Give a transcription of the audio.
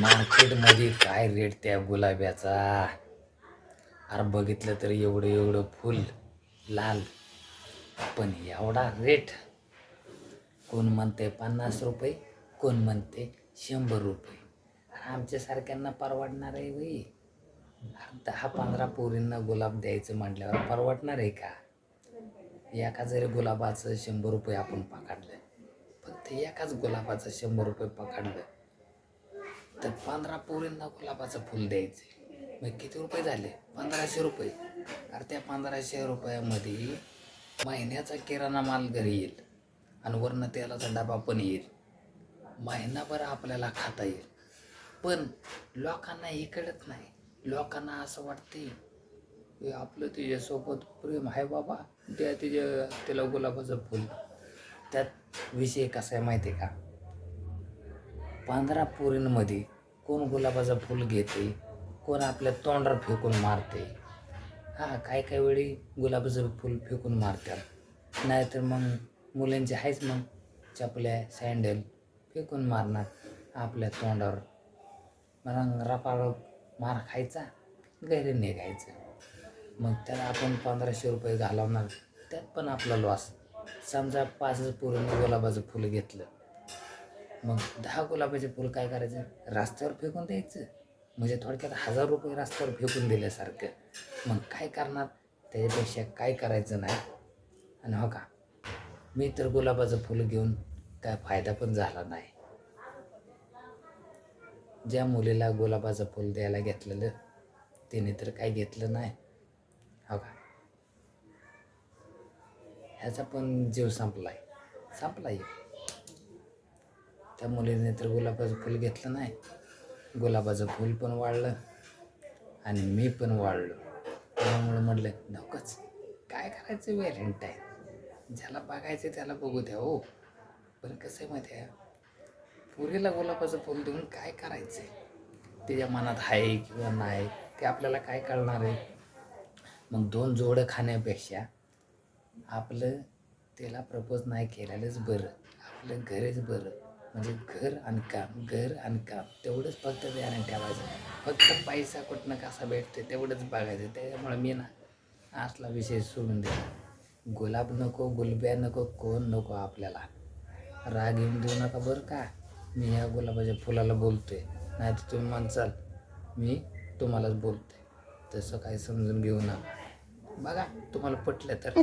मार्केटमध्ये काय रेट त्या गुलाब्याचा? अरे बघितलं तर एवढं एवढं फुल लाल. पण एवढा रेट कोण म्हणते पन्नास रुपये? कोण म्हणते शंभर रुपये? आमच्यासारख्यांना परवडणार आहे वई दहा पंधरा पोरींना गुलाब द्यायचं म्हटल्यावर परवडणार आहे का? एका जरी गुलाबाचं शंभर रुपये आपण पकडलं फक्त एकाच गुलाबाचं शंभर रुपये पकडलं तर पंधरा पोरींना गुलाबाचं फुल द्यायचे मग किती रुपये झाले? पंधराशे रुपये. अरे त्या पंधराशे रुपयामध्ये महिन्याचा किराणा माल घरी येईल आणि वरनं तेलाचा डबा पण येईल. महिनाभर आपल्याला खाता येईल. पण लोकांना हे कळत नाही. लोकांना असं वाटते हे आपलं तिच्यासोबत प्रेम आहे बाबा. त्या तिच्या तिला गुलाबाचं फुल. त्यात विषय कसा आहे माहिती आहे का? पंधरा पोरींमध्ये कोण गुलाबाचं फुल घेते कोण आपल्या तोंडावर फेकून मारते. हां काय काय वेळी गुलाबाचं फुल फेकून मारतात. नाहीतर मग मुलांचे आहेच मग चपल्या सँडल फेकून मारणार आपल्या तोंडावर. मग रपाळ मार खायचा घरी निघायचं. मग त्याला आपण पंधराशे रुपये घालवणार. त्यात पण आपला लॉस समजा पाच पोरींनी गुलाबाचं फुलं घेतलं. मग दहा गुलाबाचे फुलं काय करायचं? रस्त्यावर फेकून द्यायचं. म्हणजे थोडक्यात हजार रुपये रस्त्यावर फेकून दिल्यासारखं. मग काय करणार? त्याच्यापेक्षा काय करायचं नाही. आणि हो का? मी तर गुलाबाचं फुलं घेऊन काय फायदा पण झाला नाही. ज्या मुलीला गुलाबाचं फुल द्यायला घेतलेलं तिने तर काय घेतलं नाही. हो का? ह्याचा पण जीव संपलाय. संपलाय. त्या मुलीने तर गुलाबाचं फुल घेतलं नाही. गुलाबाचं फुल पण वाढलं आणि मी पण वाढलो. त्यामुळे म्हटलं नकोच. काय करायचं व्हॅलेंटाईन? ज्याला बघायचं त्याला बघू द्या हो. पण कसं आहे माहिती आहे? पुरीला गुलाबाचं फुल देऊन काय करायचं आहे त्याच्या मनात आहे किंवा नाही? ते आपल्याला काय कळणार आहे? मग दोन जोडं खाण्यापेक्षा आपलं त्याला प्रपोज नाही केलेलंच बरं. आपलं घरच बरं. म्हणजे घर आणि काम घर आणि काम. तेवढंच फक्त ध्यान ठेवायचं. फक्त पैसा कुठनं कसा भेटते तेवढंच बघायचं. त्याच्यामुळे मी ना असला विषय सोडून दिला. गुलाब नको गुलब्या नको कोण नको आपल्याला? राग येऊन देऊ नका बरं का? मी ह्या गुलाबाच्या फुलाला बोलतोय. नाही तर तुम्ही म्हणचाल मी तुम्हालाच बोलतोय. तसं काही समजून घेऊ नका. बघा तुम्हाला पटलं तर.